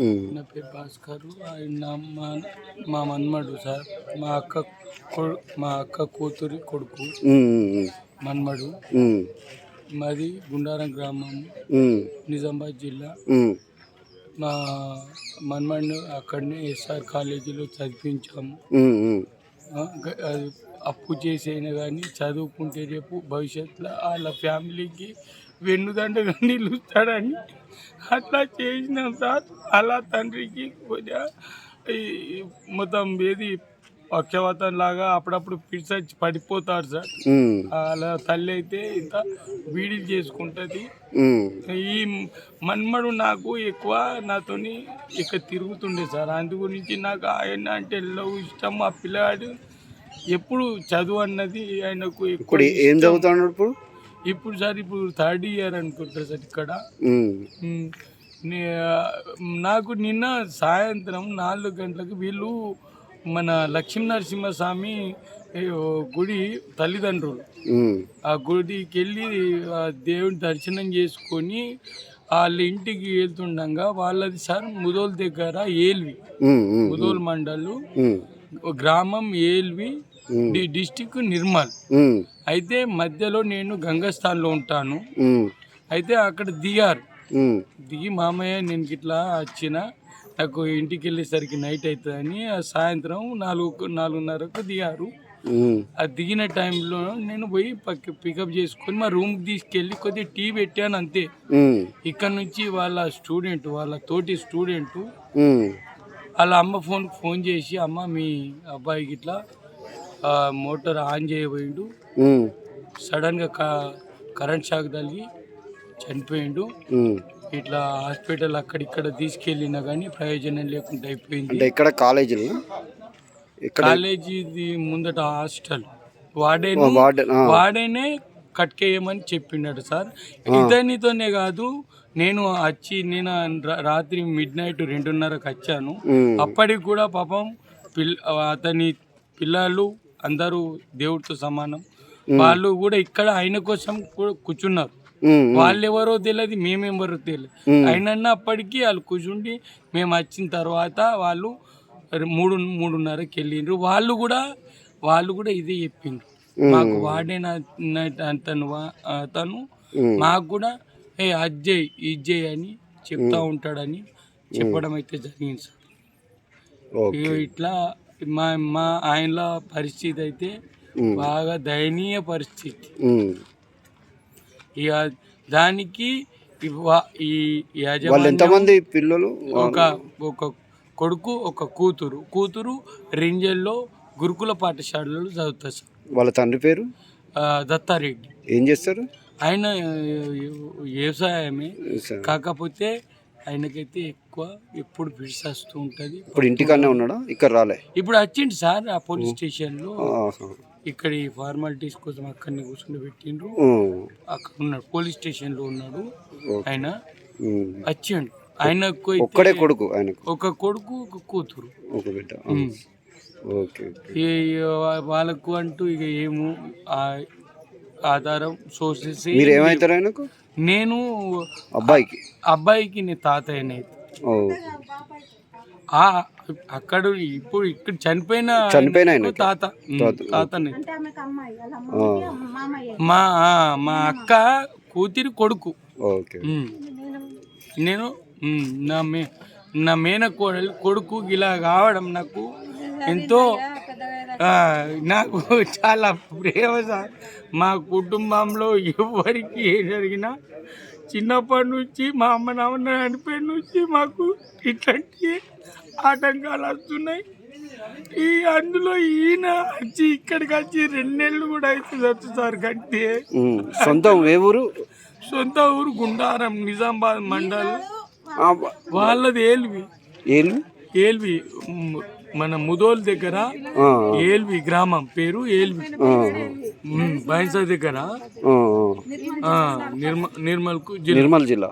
నా పేరు భాస్కర్. ఆయన మా మా మన్మడు సార్. మా అక్క మా అక్క కూతురి కొడుకు మన్మడు. మాది గుండారం గ్రామం నిజామాబాద్ జిల్లా. మా మన్మడిని అక్కడనే ఎస్ఆర్ కాలేజీలో చదివించాము. అప్పు చేసైనా కానీ చదువుకుంటే రేపు భవిష్యత్తులో వాళ్ళ ఫ్యామిలీకి వెన్నుదండగా నిలుస్తాడని అట్లా చేసినాం సార్. అలా తండ్రికి కొద్దిగా మొత్తం ఏది పక్షవాతం లాగా అప్పుడప్పుడు ఫిట్స్ వచ్చి పడిపోతాడు సార్. అలా తల్లి అయితే ఇంత వీడి చేసుకుంటుంది. ఈ మన్మడు నాకు ఎక్కువ నాతోని ఇక తిరుగుతుండే సార్. అందు గురించి నాకు ఆయన అంటే లవ్ ఇష్టం. ఆ పిల్లాడు ఎప్పుడు చదువు అన్నది ఆయనకు ఇప్పుడు ఏం ఇష్టం. చదువుతున్నాడు ఇప్పుడు? ఇప్పుడు సార్ ఇప్పుడు థర్డ్ ఇయర్ అనుకుంటా సార్ ఇక్కడ. నాకు నిన్న సాయంత్రం నాలుగు గంటలకు వీళ్ళు మన లక్ష్మీ నరసింహస్వామి గుడి తల్లిదండ్రులు. ఆ గుడికి వెళ్ళి ఆ దేవుని దర్శనం చేసుకొని వాళ్ళ ఇంటికి వెళ్తుండగా వాళ్ళది సార్ ముదోల్ దగ్గర ఏల్వి. ముదోల్ మండలు. గ్రామం ఏల్వి డిస్టిక్ నిర్మల్. అయితే మధ్యలో నేను గంగస్థాన్లో ఉంటాను. అయితే అక్కడ దిగారు. దిగి మామయ్య నేను ఇట్లా వచ్చిన. నాకు ఇంటికి వెళ్ళేసరికి నైట్ అవుతుందని ఆ సాయంత్రం నాలుగు నాలుగున్నరకు దిగారు. ఆ దిగిన టైంలో నేను పోయి పక్క పికప్ చేసుకొని మా రూమ్కి తీసుకెళ్ళి కొద్దిగా టీ పెట్టాను అంతే. ఇక్కడ నుంచి వాళ్ళ స్టూడెంట్ వాళ్ళ తోటి స్టూడెంట్ వాళ్ళ అమ్మ ఫోన్ ఫోన్ చేసి అమ్మ మీ అబ్బాయికి ఇట్లా మోటార్ ఆన్ చేయబోయిండు. సడన్గా క కరెంట్ షాక్ తగిలి చనిపోయిండు. ఇట్లా హాస్పిటల్ అక్కడిక్కడ తీసుకెళ్ళినా కానీ ప్రయోజనం లేకుండా అయిపోయింది. అంటే ఇక్కడ కాలేజీలో? ఇక్కడ కాలేజీది ముందట హాస్టల్. వాడే వాడేనే కట్కేయమని చెప్పిండట సార్. ఇతనితోనే కాదు నేను వచ్చి నేను రాత్రి మిడ్ నైట్ రెండున్నరకు వచ్చాను. అప్పటికి కూడా పాపం పిల్ అతని పిల్లలు అందరూ దేవుడితో సమానం. వాళ్ళు కూడా ఇక్కడ ఆయన కోసం కూడా కూర్చున్నారు. ఉమ్, వాళ్ళు ఎవరో తెలియదు మేమెవరో తెలియదు అయినా అప్పటికి వాళ్ళు కూర్చుండి మేము వచ్చిన తర్వాత వాళ్ళు మూడు మూడున్నరకి వెళ్ళిండ్రు. వాళ్ళు కూడా వాళ్ళు కూడా ఇదే చెప్పిండ్రు. మాకు వాడిన అతను అతను. మాకు కూడా ఏ అజ్జయ్ ఇజ్జయ్ అని చెప్తా ఉంటాడని చెప్పడం అయితే జరిగింది సార్. ఇట్లా మా మా ఆయనల పరిస్థితి అయితే బాగా దయనీయ పరిస్థితి. ఇక దానికి ఈ ఎంతమంది పిల్లలు? ఒక ఒక కొడుకు ఒక కూతురు. కూతురు రింజల్లో గురుకుల పాఠశాలలో చదువుతారు సార్. వాళ్ళ తండ్రి పేరు? దత్తారెడ్డి. ఏం చేస్తారు? ఆయన వ్యవసాయమే. కాకపోతే ఆయనకైతే ఎక్కువ ఎప్పుడు పిడిచేస్తూ ఉంటుంది. ఇప్పుడు ఇంటికాడనే ఉన్నాడా? ఇక్కడ రాలే. ఇప్పుడు వచ్చిండు సార్ ఆ పోలీస్ స్టేషన్లో. ఇక్కడ ఈ ఫార్మాలిటీస్ కోసం అక్కడిని కూర్చొని పెట్టిండ్రు. అక్కడ ఉన్నాడు పోలీస్ స్టేషన్లో ఉన్నాడు ఓకే. ఆయన. వచ్చిండు అయితే ఒక్కడే కొడుకు ఆయనకు? ఒక కొడుకు ఒక కూతురు. ఒక బిడ్డ. ఓకే వాళ్ళకు అంటూ ఇక ఏమో ఆధారం సోర్సెస్ మీరు ఏమవుతారు ఆయనకు? నేను అబ్బాయికి? అబ్బాయికి నేను తాతయ్యనే ఓ. ఆ అక్కడ ఇప్పుడు ఇక్కడ చనిపోయిన చనిపోయిన. తాత. తాతనే మా మా అక్క కూతురి కొడుకు. నేను నా మే నా మేనకోడలు కొడుకు ఇలా కావడం నాకు ఎంతో నాకు చాలా ప్రేమ సార్ మా కుటుంబంలో ఎవరికి ఏ జరిగినా చిన్నప్పటి నుంచి మా అమ్మ నాన్న చనిపోయిన నుంచి మాకు ఇట్లాంటి ఆటంకాలు వస్తున్నాయి. ఈ అందులో ఈయన వచ్చి ఇక్కడికి వచ్చి రెండు నెలలు కూడా అవుతుంది వచ్చు సార్ కంటే. సొంతం ఏ ఊరు? సొంత ఊరు గుండారం నిజామాబాద్ మండల్. వాళ్ళది ఏల్వి. ఏలు ఏల్వి మ్, మన ముదోల్ దగ్గర ఏల్వి గ్రామం పేరు ఏల్వి. బైన్సా దగ్గర. ఆ, ఆ. ఆ, నిర్మ నిర్మల్కు జిల్లా. నిర్మల్ జిల్లా.